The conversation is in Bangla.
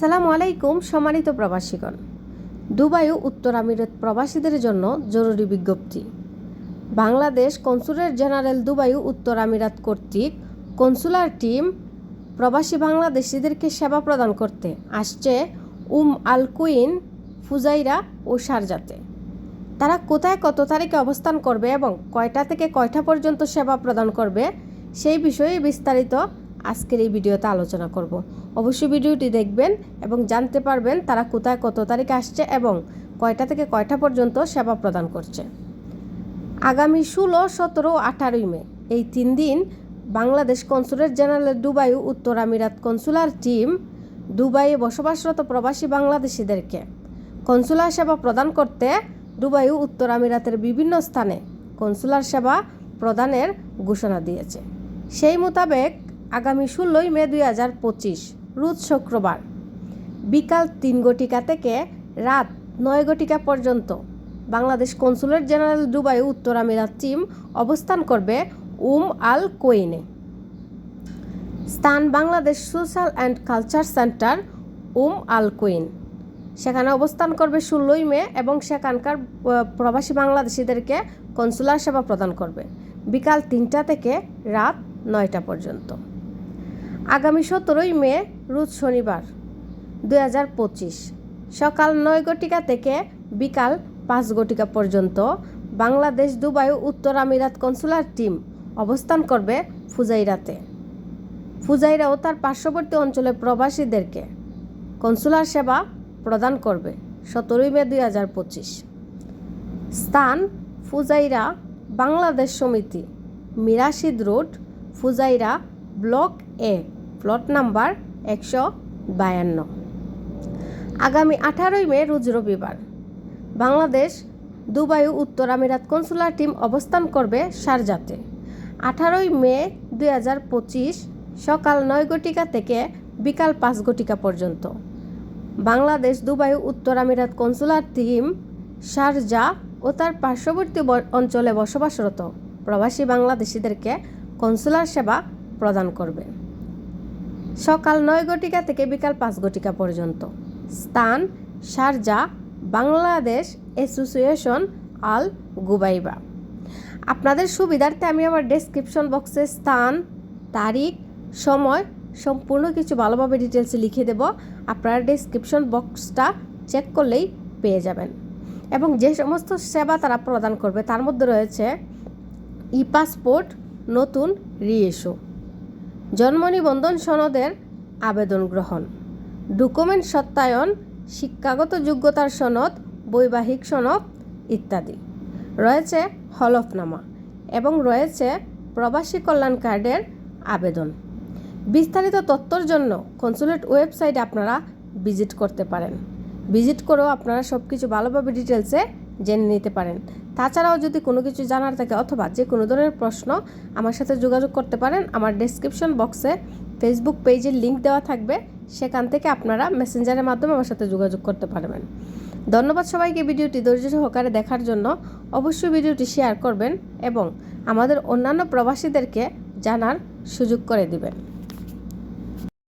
সালাম আলাইকুম সম্মানিত প্রবাসীগণ। দুবাই ও উত্তর আমিরাত প্রবাসীদের জন্য জরুরি বিজ্ঞপ্তি। বাংলাদেশ কনসুলেট জেনারেল দুবাই উত্তর আমিরাত কর্তৃক কনসুলার টিম প্রবাসী বাংলাদেশিদেরকে সেবা প্রদান করতে আসছে উম আল কুইন ফুজাইরা ও সারজাতে তারা কোথায় কত তারিখে অবস্থান করবে এবং কয়টা থেকে কয়টা পর্যন্ত সেবা প্রদান করবে সেই বিষয়ে বিস্তারিত আজকের এই ভিডিওতে আলোচনা করব। অবশ্যই ভিডিওটি দেখবেন এবং জানতে পারবেন তারা কোথায়, কত তারিখে আসছে এবং কয়টা থেকে কয়টা পর্যন্ত সেবা প্রদান করছে। আগামী ষোলো, সতেরো, আঠারোই মে, এই তিন দিন বাংলাদেশ কনসুলেট জেনারেল দুবাই উত্তর আমিরাত কনসুলার টিম দুবাইয়ে বসবাসরত প্রবাসী বাংলাদেশিদেরকে কনসুলার সেবা প্রদান করতে দুবাই উত্তর আমিরাতের বিভিন্ন স্থানে কনসুলার সেবা প্রদানের ঘোষণা দিয়েছে। সেই মোতাবেক আগামী ষোলোই মে দুই হাজার পঁচিশ, রোজ শুক্রবার। বিকাল তিন ঘটিকা থেকে রাত নয় ঘটিকা পর্যন্ত বাংলাদেশ কনসুলেট জেনারেল দুবাই, উত্তর আমিরাত টিম অবস্থান করবে উম আল কোইনে স্থান Bangladesh social and culture centre, Umm Al Quwain সেখানে অবস্থান করবে ষোলোই মে এবং সেখানকার প্রবাসী বাংলাদেশিদেরকে কনসুলার সেবা প্রদান করবে। বিকাল তিনটা থেকে রাত নয়টা পর্যন্ত। আগামী সতেরোই মে, রোজ শনিবার, দুই হাজার পঁচিশ। সকাল নয় ঘটিকা থেকে বিকাল পাঁচ ঘটিকা পর্যন্ত বাংলাদেশ, দুবাই উত্তর আমিরাত কনসুলার টিম অবস্থান করবে ফুজাইরাতে। ফুজাইরা ও তার পার্শ্ববর্তী অঞ্চলের প্রবাসীদেরকে কনসুলার সেবা প্রদান করবে সতেরোই মে, দুই হাজার পঁচিশ। স্থান ফুজাইরা বাংলাদেশ সমিতি, Mirashid road, Fujairah block A, plot number একশো বায়ান্ন। আগামী আঠারোই মে, রোজ রবিবার, বাংলাদেশ, দুবাই উত্তর আমিরাত কনসুলার টিম অবস্থান করবে শারজাতে আঠারোই মে, দুই হাজার পঁচিশ, সকাল নয় ঘটিকা থেকে বিকাল পাঁচ ঘটিকা পর্যন্ত। বাংলাদেশ, দুবাই উত্তর আমিরাত কনসুলার টিম শারজা ও তার পার্শ্ববর্তী অঞ্চলে বসবাসরত প্রবাসী বাংলাদেশিদেরকে কনসুলার সেবা প্রদান করবে। সকাল নয় ঘটিকা থেকে বিকাল পাঁচ ঘটিকা পর্যন্ত। স্থান, Sharjah, Bangladesh association Al Ghubaiba. আপনাদের সুবিধার্থে আমি আমার ডেসক্রিপশন বক্সে স্থান, তারিখ, সময়, সম্পূর্ণ কিছু ভালোভাবে ডিটেলসে লিখে দেব। আপনারা ডেসক্রিপশন বক্সটা চেক করলেই পেয়ে যাবেন। এবং যে সমস্ত সেবা তারা প্রদান করবে, তার মধ্যে রয়েছে ই পাসপোর্ট নতুন রিইস্যু। জন্ম নিবন্ধন সনদের আবেদন গ্রহণ। ডকুমেন্ট সত্যায়ন, শিক্ষাগত যোগ্যতার সনদ, বৈবাহিক সনদ ইত্যাদি। রয়েছে হলফনামা এবং রয়েছে প্রবাসী কল্যাণ কার্ডের আবেদন। বিস্তারিত তথ্যর জন্য কনসুলেট ওয়েবসাইটে আপনারা ভিজিট করতে পারেন। ভিজিট করেও আপনারা সব কিছু ভালোভাবে ডিটেলসে জেনে নিতে পারেন। তাছাড়াও যদি কোনো কিছু জানার থাকে অথবা যে কোনো ধরনের প্রশ্ন আমার সাথে যোগাযোগ করতে পারেন, আমার ডেসক্রিপশন বক্সে ফেসবুক পেজের লিঙ্ক দেওয়া থাকবে। সেখান থেকে আপনারা মেসেঞ্জারের মাধ্যমে আমার সাথে যোগাযোগ করতে পারবেন। ধন্যবাদ সবাইকে ভিডিওটি ধৈর্য সহকারে দেখার জন্য। অবশ্যই ভিডিওটি শেয়ার করবেন এবং আমাদের অন্যান্য প্রবাসীদেরকে জানার সুযোগ করে দিবেন।